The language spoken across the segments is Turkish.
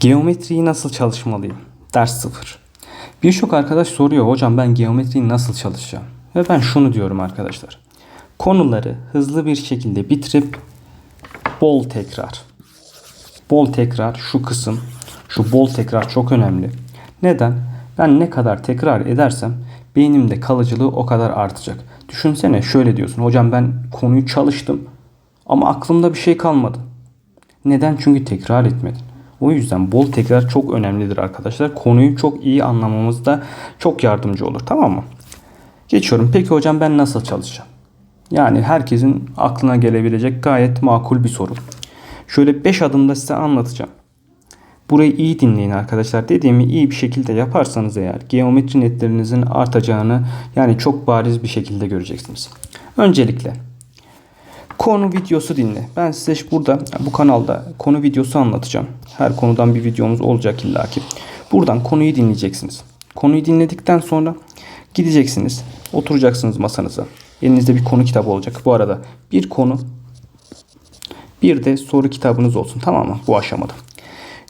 Geometriyi nasıl çalışmalıyım? Ders 0. Birçok arkadaş soruyor hocam ben geometriyi nasıl çalışacağım? Ve ben şunu diyorum arkadaşlar. Konuları hızlı bir şekilde bitirip bol tekrar. Bol tekrar şu kısım, şu bol tekrar çok önemli. Neden? Ben ne kadar tekrar edersem beynimde kalıcılığı o kadar artacak. Düşünsene şöyle diyorsun. Hocam ben konuyu çalıştım ama aklımda bir şey kalmadı. Neden? Çünkü tekrar etmedin. O yüzden bol tekrar çok önemlidir arkadaşlar. Konuyu çok iyi anlamamızda çok yardımcı olur. Tamam mı? Geçiyorum. Peki hocam ben nasıl çalışacağım? Yani herkesin aklına gelebilecek gayet makul bir soru. Şöyle 5 adımda size anlatacağım. Burayı iyi dinleyin arkadaşlar. Dediğimi iyi bir şekilde yaparsanız eğer geometri netlerinizin artacağını yani çok bariz bir şekilde göreceksiniz. Öncelikle konu videosu dinle. Ben size burada bu kanalda konu videosu anlatacağım. Her konudan bir videomuz olacak illaki. Buradan konuyu dinleyeceksiniz. Konuyu dinledikten sonra gideceksiniz. Oturacaksınız masanıza. Elinizde bir konu kitabı olacak. Bu arada bir konu bir de soru kitabınız olsun tamam mı bu aşamada.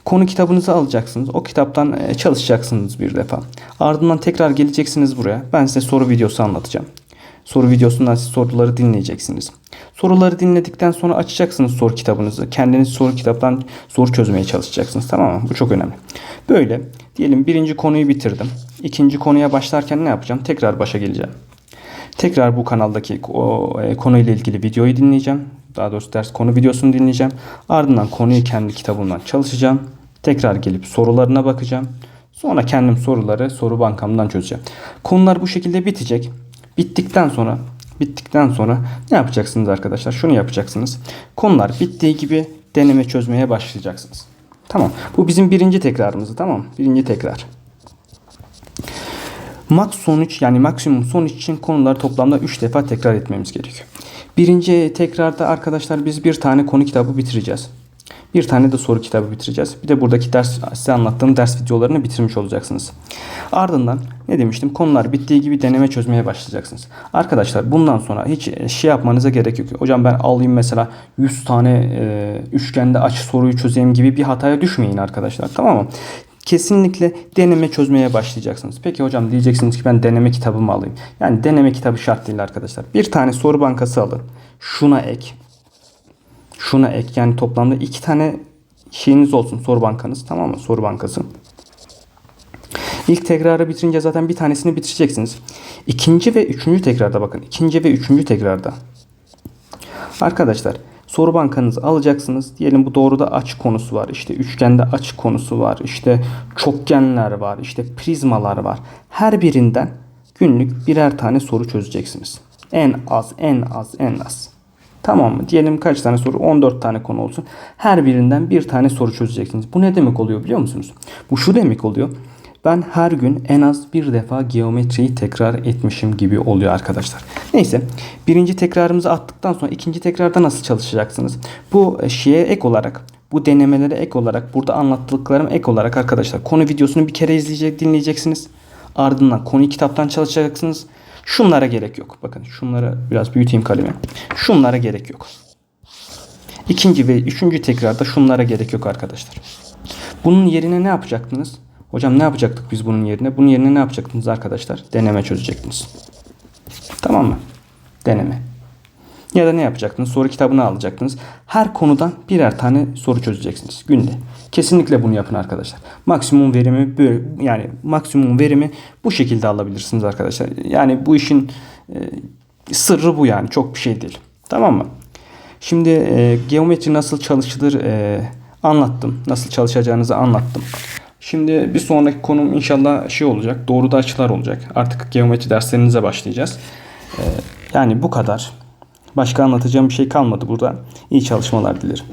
Konu kitabınızı alacaksınız. O kitaptan e, çalışacaksınız bir defa. Ardından tekrar geleceksiniz buraya. Ben size soru videosu anlatacağım. Soru videosundan siz soruları dinleyeceksiniz. Soruları dinledikten sonra açacaksınız soru kitabınızı. Kendiniz soru kitaptan soru çözmeye çalışacaksınız. Tamam mı? Bu çok önemli. Böyle diyelim birinci konuyu bitirdim. İkinci konuya başlarken ne yapacağım? Tekrar başa geleceğim. Tekrar bu kanaldaki o e, konuyla ilgili videoyu dinleyeceğim. Daha doğrusu ders konu videosunu dinleyeceğim. Ardından konuyu kendi kitabımdan çalışacağım. Tekrar gelip sorularına bakacağım. Sonra kendim soruları soru bankamdan çözeceğim. Konular bu şekilde bitecek. Bittikten sonra bittikten sonra ne yapacaksınız arkadaşlar? Şunu yapacaksınız. Konular bittiği gibi deneme çözmeye başlayacaksınız. Tamam. Bu bizim birinci tekrarımızı tamam. Birinci tekrar. Max sonuç yani maksimum sonuç için konuları toplamda 3 defa tekrar etmemiz gerekiyor. Birinci tekrarda arkadaşlar biz bir tane konu kitabı bitireceğiz. Bir tane de soru kitabı bitireceğiz. Bir de buradaki ders size anlattığım ders videolarını bitirmiş olacaksınız. Ardından ne demiştim? Konular bittiği gibi deneme çözmeye başlayacaksınız. Arkadaşlar bundan sonra hiç şey yapmanıza gerek yok. Hocam ben alayım mesela 100 tane e, üçgende açı soruyu çözeyim gibi bir hataya düşmeyin arkadaşlar. Tamam mı? kesinlikle deneme çözmeye başlayacaksınız. Peki hocam diyeceksiniz ki ben deneme kitabımı alayım. Yani deneme kitabı şart değil arkadaşlar. Bir tane soru bankası alın. Şuna ek. Şuna ek. Yani toplamda iki tane şeyiniz olsun soru bankanız. Tamam mı? Soru bankası. İlk tekrarı bitirince zaten bir tanesini bitireceksiniz. İkinci ve üçüncü tekrarda bakın. İkinci ve üçüncü tekrarda. Arkadaşlar soru bankanızı alacaksınız. Diyelim bu doğruda açı konusu var. İşte üçgende açı konusu var. İşte çokgenler var. İşte prizmalar var. Her birinden günlük birer tane soru çözeceksiniz. En az, en az, en az. Tamam mı? Diyelim kaç tane soru? 14 tane konu olsun. Her birinden bir tane soru çözeceksiniz. Bu ne demek oluyor biliyor musunuz? Bu şu demek oluyor. Ben her gün en az bir defa geometriyi tekrar etmişim gibi oluyor arkadaşlar. Neyse birinci tekrarımızı attıktan sonra ikinci tekrarda nasıl çalışacaksınız? Bu şeye ek olarak bu denemelere ek olarak burada anlattıklarım ek olarak arkadaşlar konu videosunu bir kere izleyecek dinleyeceksiniz. Ardından konuyu kitaptan çalışacaksınız. Şunlara gerek yok. Bakın şunlara biraz büyüteyim kalemi. Şunlara gerek yok. İkinci ve üçüncü tekrarda şunlara gerek yok arkadaşlar. Bunun yerine ne yapacaktınız? Hocam ne yapacaktık biz bunun yerine? Bunun yerine ne yapacaktınız arkadaşlar? Deneme çözecektiniz. Tamam mı? Deneme. Ya da ne yapacaktınız? Soru kitabını alacaktınız. Her konudan birer tane soru çözeceksiniz günde. Kesinlikle bunu yapın arkadaşlar. Maksimum verimi böyle yani maksimum verimi bu şekilde alabilirsiniz arkadaşlar. Yani bu işin e, sırrı bu yani. Çok bir şey değil. Tamam mı? Şimdi e, geometri nasıl çalışılır e, anlattım. Nasıl çalışacağınızı anlattım. Şimdi bir sonraki konum inşallah şey olacak. Doğruda açılar olacak. Artık geometri derslerinize başlayacağız. Ee, yani bu kadar. Başka anlatacağım bir şey kalmadı burada. İyi çalışmalar dilerim.